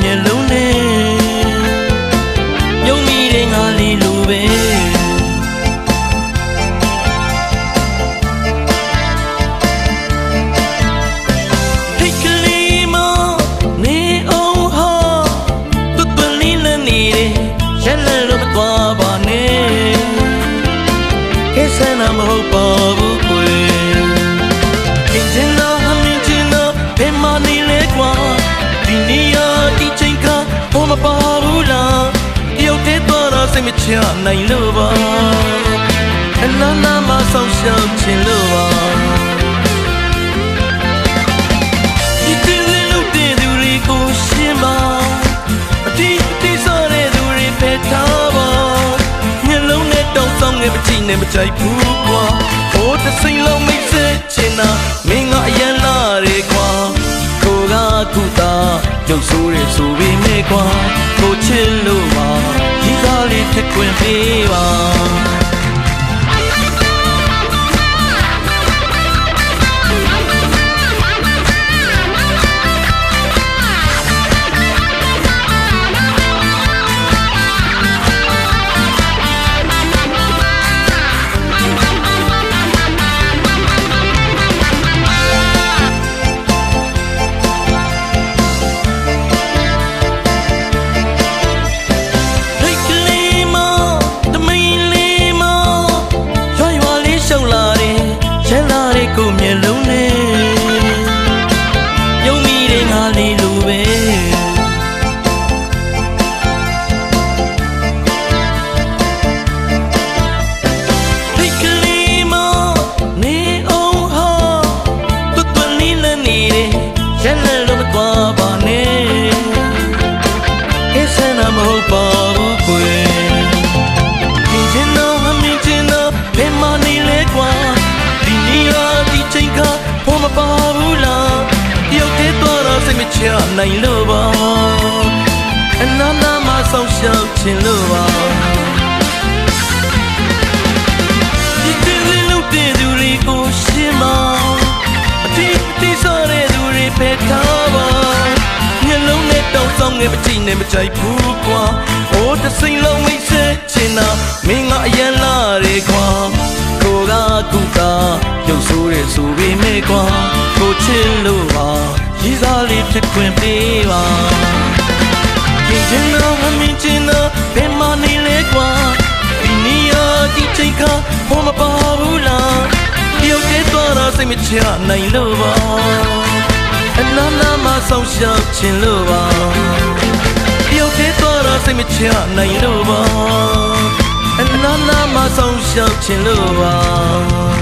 မျက်လုံးနဲ့မြုံမိတဲ့ငါလေးလိုပဲဟိတ်ကလေးမနေအောင်ဟာတွတ်တွတ်လေးလန်းနေတယ်ရက်လက်လို့မသွားပါနဲ့ကိစ္စနာမဟုတ်ပါ ဘူးလားတယောက်တည်းသွားတော့စိတ်မချနိုင်လို့ပါအနာနာမဆောင်ရှောက်ချင်လို့ပါဒီတင်းလေးလို့တဲ့သူတွေကိုရှင်းပါအတီးအတီးစားတဲ့သူတွေဖယ်ထားပါမျက်လုံးနဲ့တောင်းဆောင်ငယ်မကြည့်နဲ့မကြိုက်ဘူးကွာဟိုတစိမ့်လုံးမိတ်ဆက်ချင်တာမင်းကအရန် ရုပ်ဆိုးရဲဆိုပေမဲ့ကွာကိုချစ်လို့ပါဒီကားလေးဖြစ်ခွင့်ပေးပါ လေးလိုပဲဟိတ်ကလေးမနေအောင်ဟာတွတ်တွတ်လေးလ နိုင်လို့ပါအနာနာမဆောင်ရှောက်ချင်လို့ပါဒီတင်းလေးလို့တဲ့သူတွေကိုရှင်းပါအတီးအတီးစားတဲ့သူတွေဖယ်ထားပါမျက်လုံးနဲ့တောင်းဆောင်ငယ်မကြည့်နဲ့မကြိုက်ဘူးကွာ။ဟိုတစိမ့်လုံးမိတ်ဆက်ချင်တာမင်းကအရန်လာရဲကွာ။ကိုကကူတာရုပ်ဆိုးရဲဆိုပေမဲ့ကွာ။ကိုချစ်လို့ပါ ရည်စားလေးဖြစ်ခွင့်ပေးပါ။ရင်ချင်တော့မမြင်ချင်တော့ဘယ်မှနေလဲကွာ။ဒီနေရာဒီချိန်ကဘုံမပါဘူးလား။တယောက်တည်းသွားတော့စိတ်မချနိုင်လို့ပါ။အနာနာမဆောင်ရှောက်ခြင်းလို့ပါတယောက်တည်းသွားတော့စိတ်မချနိုင်လို့ပါအနာနာမဆောင်ရှောက်ခြင်းလို့ပါ